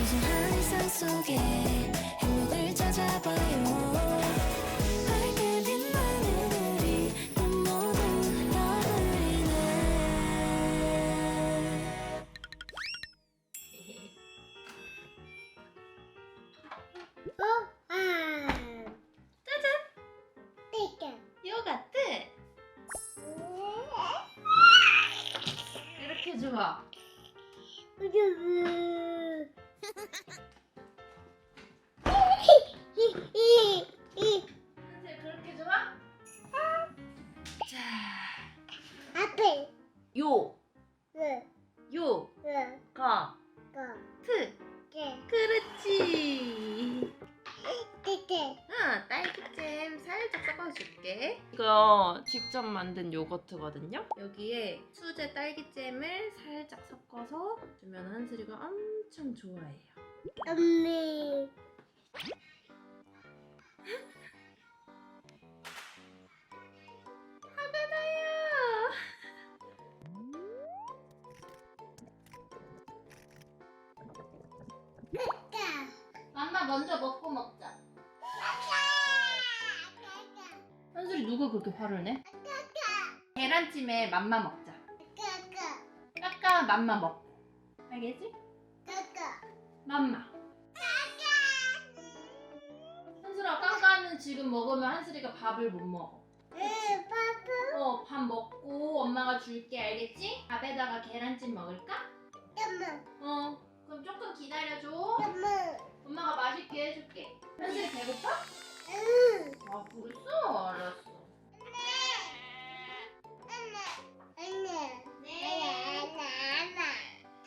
소소한 일상 속에 행복을 찾아봐요 밝게 빛나는 우리 그 모두 러블리네 짜잔! 요가트! 이렇게 좋아. 선생 그렇게 좋아? 자, 요, 요, 가, 트. 그렇지. 응, 딸기잼 살짝 섞어줄게. 이거 직접 만든 요거트거든요. 여기에 수제 딸기잼을 살짝 섞어서 주면 한슬이가 엄청 좋아해요. 화가 나요. 맘마 먼저 먹고 먹자. 한슬이 누가 그렇게 화를 내? 계란찜에 맘마 먹자. 까까 맘마 먹고. 알겠지? 맘마. 한슬아 까까는 지금 먹으면 한슬이가 밥을 못 먹어. 어, 밥 먹고 엄마가 줄게 알겠지? 밥에다가 계란찜 먹을까? 어, 그럼 조금 기다려줘. 엄마가 맛있게 해줄게. 한슬이 배고파? 아, 그랬어? 알았어. 네.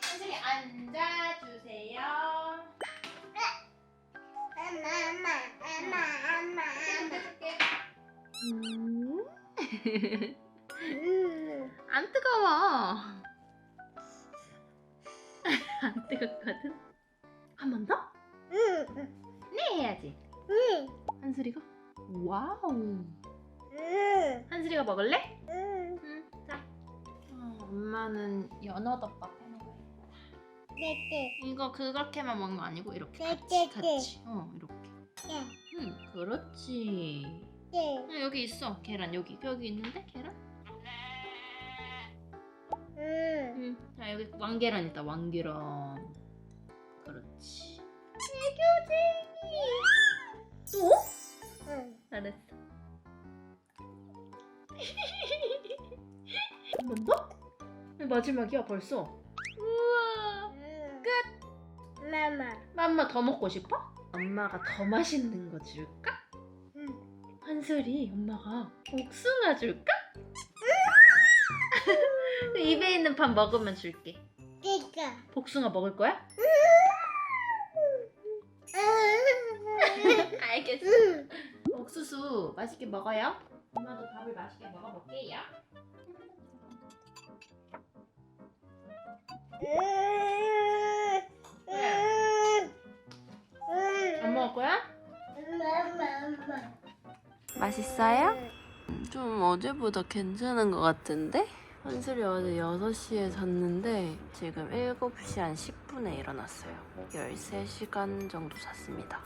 한슬이 앉아주세요. 해줄게. 안 해야지. 한슬이가? 와우. 한슬이가 먹을래? 응. 자. 어, 엄마는 연어덮밥 해먹어요. 이거 그렇게만 먹는 거 아니고 이렇게 같이 같이. 어 이렇게. 응 그렇지. 어, 여기 있어 계란 여기 여기 있는데 계란? 응. 자 여기 왕계란 있다 왕계란. 그렇지. 애교 마지막이야 벌써. 우와. 맘마 더 먹고 싶어? 엄마가 더 맛있는 거 줄까? 한솔이 엄마가 복숭아 줄까? 입에 있는 밥 먹으면 줄게. 복숭아 먹을 거야? 알겠어. 옥수수 맛있게 먹어요. 엄마도 밥을 맛있게 먹어볼게요. 안 먹을 거야? 맛있어요? 좀 어제보다 괜찮은 것 같은데? 한슬이 어제 6시에 잤는데 지금 7시 한 10분에 일어났어요. 13시간 정도 잤습니다.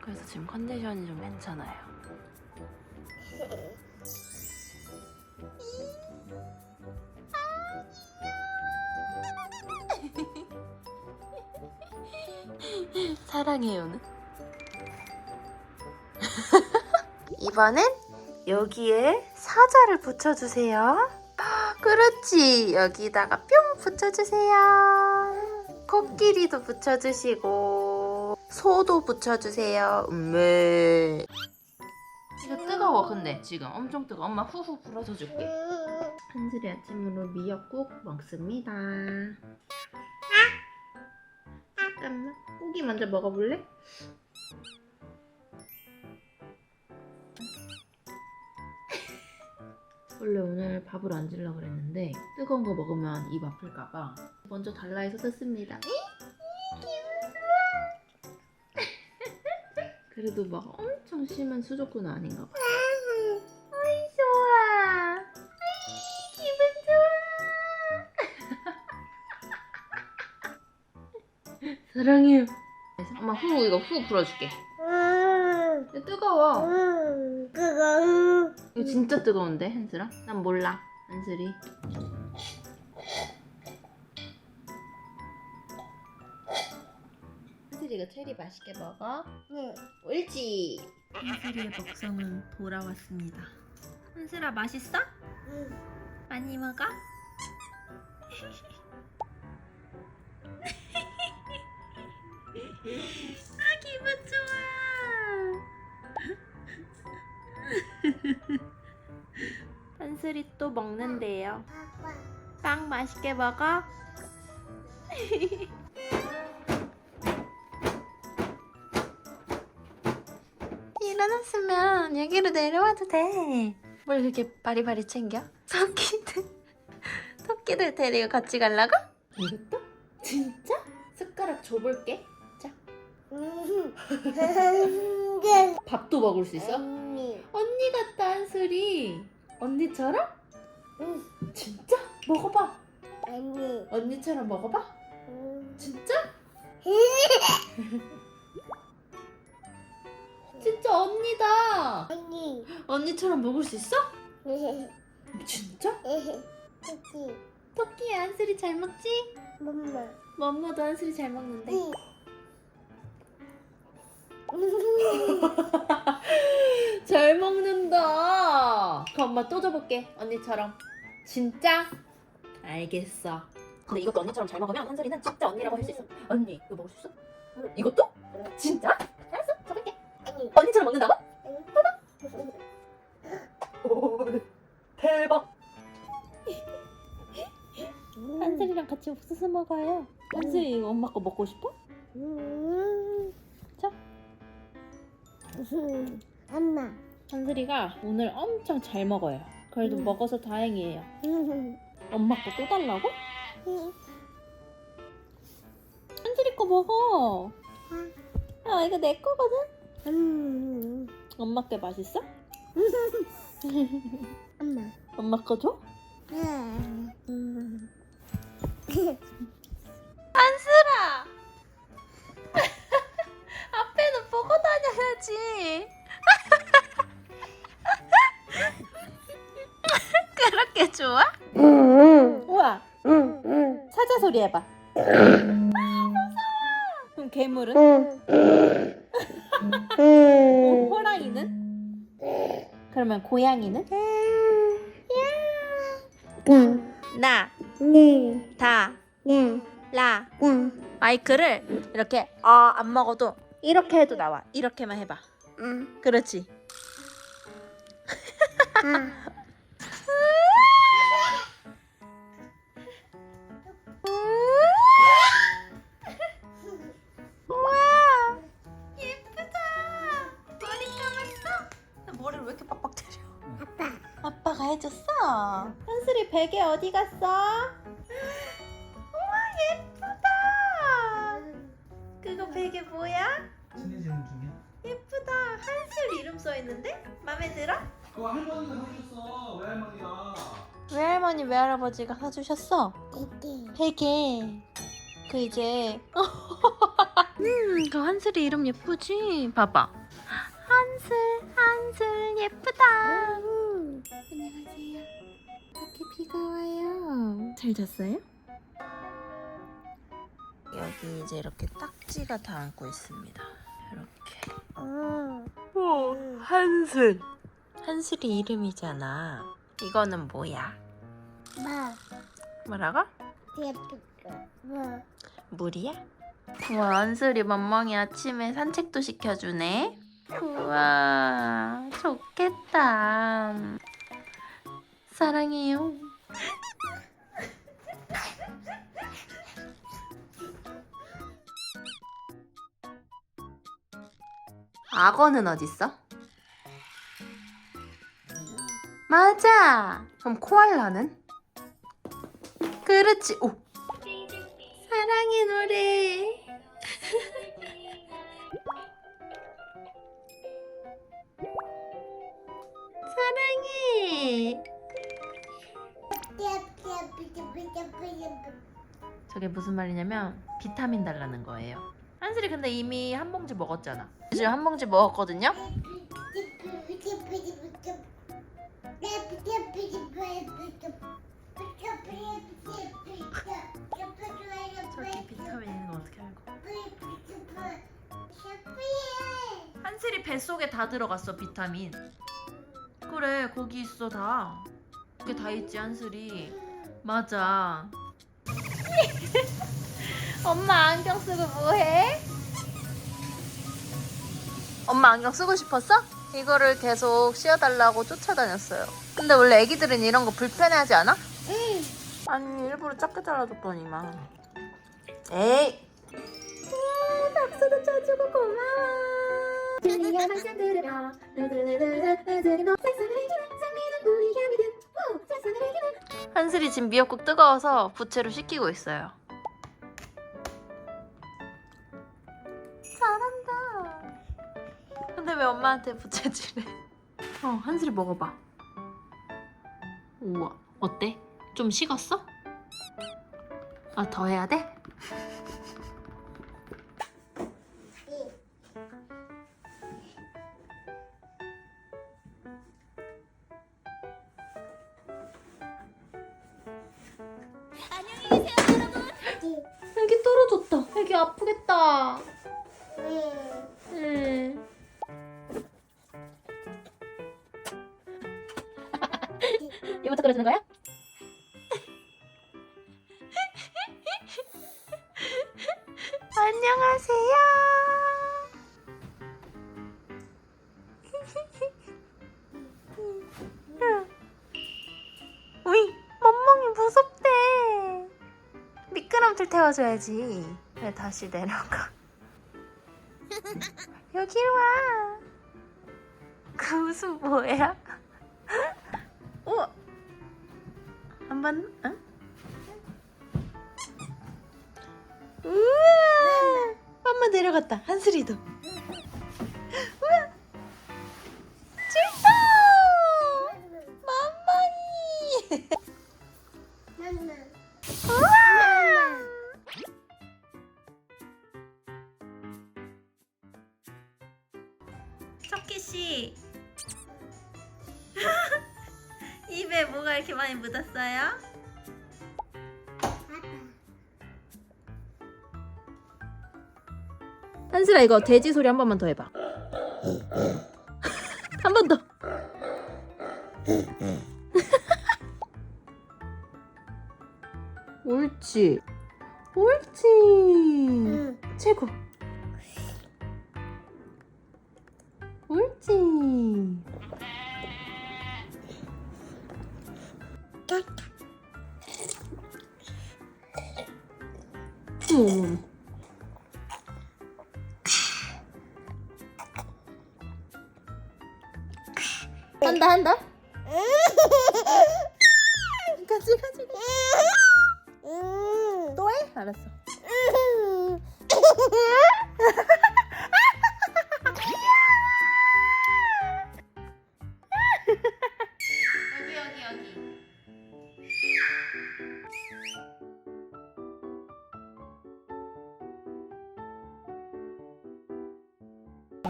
그래서 지금 컨디션이 좀 괜찮아요. 사랑해요는? 이번엔 여기에 사자를 붙여주세요. 그렇지. 여기다가 뿅 붙여주세요. 코끼리도 붙여주시고 소도 붙여주세요. 음메. 이거 뜨거워 근데 지금 엄청 뜨거. 엄마 후후 불어서 줄게. 한슬이 아침으로 미역국 먹습니다. 잠깐만. 고기 먼저 먹어볼래? 원래 오늘 밥을 안 주려고 그랬는데 뜨거운 거 먹으면 입 아플까봐 먼저 달라 해서 샀습니다. 그래도 막 엄청 심한 수족구는 아닌가 봐. 사랑해요. 엄마 후 이거 후 불어줄게. 이거 뜨거워. 이거 진짜 뜨거운데 한슬아? 난 몰라 한슬이. 한슬이가 체리 맛있게 먹어. 옳지. 한슬이의 먹성은 돌아왔습니다. 한슬아 맛있어? 많이 먹어? 아 기분 좋아. 한슬이 또 먹는데요. 빵 맛있게 먹어. 일어났으면 여기로 내려와도 돼. 뭘 그렇게 바리바리 챙겨? 토끼들, 토끼들 데리고 같이 가려고? 이것도? 진짜? 숟가락 줘볼게. 자, 밥도 먹을 수 있어? 언니 같다 한슬이. 언니처럼? 진짜? 먹어봐. 언니처럼 먹어봐. 진짜? 진짜 언니다. 언니처럼 먹을 수 있어? 진짜? 토끼 한슬이 잘 먹지? 맘마도 한슬이 잘 먹는데. 잘 먹는다. 그럼 엄마 또 줘볼게. 언니처럼. 진짜? 알겠어. 근데 이것도 언니처럼 잘 먹으면 한슬이는 진짜 언니라고 할 수 있어. 언니, 이거 먹을 수 있어? 이것도? 진짜? 알았어, 줘볼게. 언니처럼 먹는다고? 오, 대박. 한슬이랑 같이 옥수수 먹어요. 한슬이 이거 엄마 거 먹고 싶어? 자. 엄마. 한슬이가 오늘 엄청 잘 먹어요. 그래도 음. 먹어서 다행이에요. 엄마 거 또 달라고? 한슬이 거 먹어. 아 이거 내 거거든. 엄마 게 맛있어? 엄마. 엄마 거 줘? 음. 한슬아. 다녀야지. 그렇게 좋아? 우와. 사자 소리 해봐. 그럼 괴물은? 어, 호랑이는? 그러면 고양이는? 나, 다, 라. 마이크를 이렇게 아 안 먹어도 이렇게 해도 나와. 이렇게만 해봐. 그렇지. 우와 예쁘다. 머리 감았어? 나 머리를 왜 이렇게 빡빡 때려? 아빠. 아빠가 해줬어. 한슬이 베개 어디 갔어? 우와 예쁘다. 그거 베개 뭐야? 친해지는 중이야? 예쁘다. 한슬 이름 써 있는데? 마음에 들어? 그거 할머니가 사줬어 외할머니가 외할머니 외할아버지가 사주셨어. 베개. 그 이제 음, 그 한슬이 이름 예쁘지? 봐봐. 한슬, 한슬 예쁘다. 안녕하세요. 밖에 비가 와요. 잘 잤어요? 여기 이제 이렇게 딱지가 다 안고 있습니다. 이렇게. 오, 한슬. 한슬이 이름이잖아. 이거는 뭐야? 마. 뭐라고? 예쁘다. 뭐. 물이야? 우와, 한슬이 멍멍이 아침에 산책도 시켜주네. 우와, 좋겠다. 사랑해요. 악어는 어딨어? 맞아. 그럼 코알라는? 그렇지. 오. 사랑의 노래. 사랑해. 저게 무슨 말이냐면 비타민 달라는 거예요. 한슬이 근데 이미 한 봉지 먹었잖아. 지금 한 봉지 먹었거든요. 저기 비타민 있는 거 어떻게 알고? 한슬이 뱃속에 다 들어갔어 비타민. 그래 거기 있어 다. 그게 다 있지 한슬이. 맞아. 엄마 안경 쓰고 뭐해? 엄마 안경 쓰고 싶었어? 이거를 계속 씌워달라고 쫓아다녔어요. 근데 원래 애기들은 이런 거 불편해하지 않아? 아니 일부러 작게 잘라줬더니만. 에이. 음, 박수도 쳐주고 고마워. 너 세상을 이기는 세상을 이기는 한슬이 지금 미역국 뜨거워서 부채로 식히고 있어요. 엄마한테 부채질해? 어, 한슬이 먹어봐. 우와, 어때? 좀 식었어? 아, 더 해야 돼? 안녕하세요. 우이, 멍멍이 무섭대. 미끄럼틀 태워줘야지. 왜 다시 내려가? 여기로 와. 그 웃음 뭐야? 오. 한번 응? 우와. 한번 내려갔다. 한슬이도. 우와. 출동. 맘마이. 우와. 석기 씨. 입에 뭐가 이렇게 많이 묻었어요? 한슬아 이거 돼지 소리 한 번만 더 해봐. 한 번 더. 옳지. 옳지. 최고. 옳지.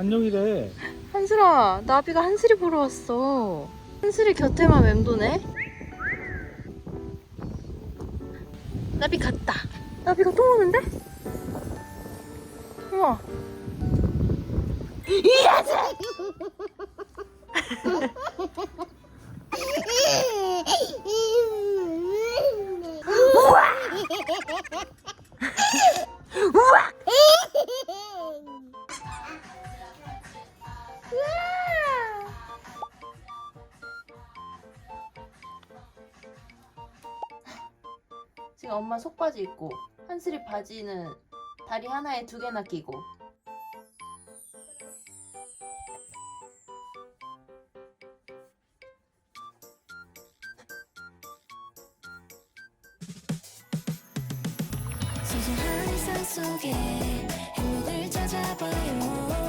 안녕이래. 한슬아, 나비가 한슬이 보러 왔어. 한슬이 곁에만 맴도네. 나비 갔다. 나비가 또 오는데? 우와. 지 속바지 입고 한슬이 바지는 다리 하나에 두 개나 끼고. 소소한 일상 속에 행복을 찾아봐요